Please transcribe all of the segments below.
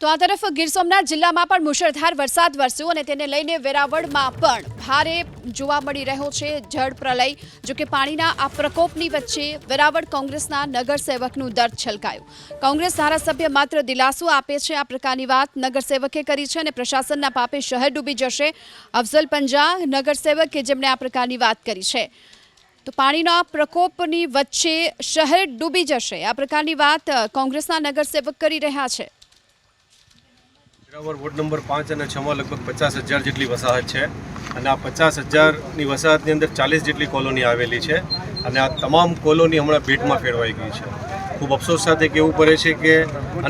તો આ તરફ ગીર સોમનાથ જિલ્લામાં પણ મુશળધાર વરસાદ વરસ્યો અને તેને લઈને વેરાવળમાં પણ ભારે જોવા મળી રહ્યો છે જળ પ્રલય, જો કે પાણીના આ પ્રકોપની વચ્ચે વેરાવળ કોંગ્રેસના નગરસેવકનું દર્દ છલકાયું. કોંગ્રેસ ધારાસભ્ય માત્ર દિલાસો આપે છે આ પ્રકારની વાત નગરસેવકે કરી છે અને પ્રશાસનના પાપે શહેર ડૂબી જશે. અફઝલ પંજા નગરસેવક કે જેમણે આ પ્રકારની વાત કરી છે. તો પાણીના પ્રકોપની વચ્ચે શહેર ડૂબી જશે. આ પ્રકારની વાત કોંગ્રેસના નગરસેવક કરી રહ્યા છે. વેરાવળ વોર્ડ નંબર પાંચ અને છમાં લગભગ પચાસ હજાર જેટલી વસાહત છે. અને આ પચાસ હજારની વસાહતની અંદર ચાલીસ જેટલી કોલોની આવેલી છે અને આ તમામ કોલોની હમણાં ભેટમાં ફેરવાઈ ગઈ છે. ખૂબ અફસોસ સાથે કહેવું પડે છે કે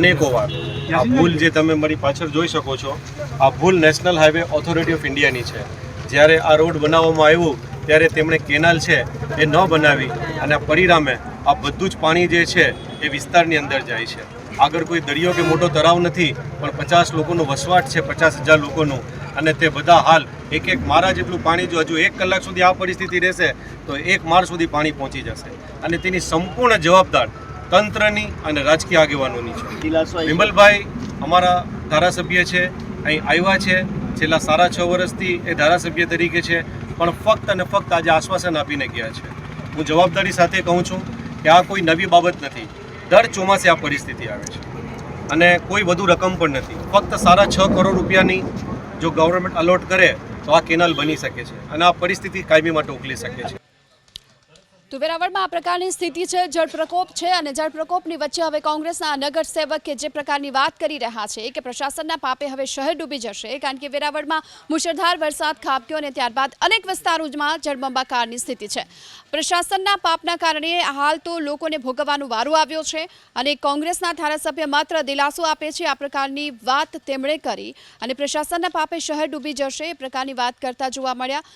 અનેકો વાર આ ભૂલ જે તમે મારી પાછળ જોઈ શકો છો, આ ભૂલ નેશનલ હાઈવે ઓથોરિટી ઓફ ઇન્ડિયાની છે. જ્યારે આ રોડ બનાવવામાં આવ્યું, ત્યારે તેમણે કેનાલ છે એ ન બનાવી અને પરિણામે આ બધું જ પાણી જે છે એ વિસ્તારની અંદર જાય છે. આગળ કોઈ દરિયો કે મોટો તળાવ નથી, પણ પચાસ લોકોનો વસવાટ છે, પચાસ હજાર લોકોનું. અને તે બધા હાલ એક એક મારા જેટલું પાણી જો હજુ એક કલાક સુધી આ પરિસ્થિતિ રહેશે, તો એક માળ સુધી પાણી પહોંચી જશે. અને તેની સંપૂર્ણ જવાબદાર તંત્રની અને રાજકીય આગેવાનોની છે. વિમલભાઈ અમારા ધારાસભ્ય છે, અહીં આવ્યા છે. છેલ્લા સાડા છ વર્ષથી એ ધારાસભ્ય તરીકે છે, પણ ફક્ત અને ફક્ત આજે આશ્વાસન આપીને ગયા છે. હું જવાબદારી સાથે કહું છું કે આ કોઈ નવી બાબત નથી. દર ચોમાસે આ પરિસ્થિતિ આવે છે. અને કોઈ વધુ રકમ પણ નથી. ફક્ત સાડા છ કરોડ રૂપિયાની જો ગવર્મેન્ટ અલોટ કરે તો આ કેનાલ બની શકે છે. અને આ પરિસ્થિતિ કાયમી માટે ઉકલી શકે છે. તો વેરાવળમાં આ પ્રકારની સ્થિતિ છે. જળ પ્રકોપ છે અને જળ પ્રકોપની વચ્ચે હવે કોંગ્રેસના નગરસેવક કે જે પ્રકારની વાત કરી રહ્યા છે કે પ્રશાસનના પાપે હવે શહેર ડૂબી જશે કારણ કે વેરાવળમાં મુશળધાર વરસાદ ખાબક્યો અને ત્યારબાદ અનેક વિસ્તારોમાં જળબંબાકારની સ્થિતિ છે. પ્રશાસનના પાપના કારણે હાલ તો લોકોને ભોગવવાનો વારો આવ્યો છે અને કોંગ્રેસના ધારાસભ્ય માત્ર દિલાસો આપે છે. આ પ્રકારની વાત તેમણે કરી અને પ્રશાસનના પાપે શહેર ડૂબી જશે એ પ્રકારની વાત કરતા જોવા મળ્યા.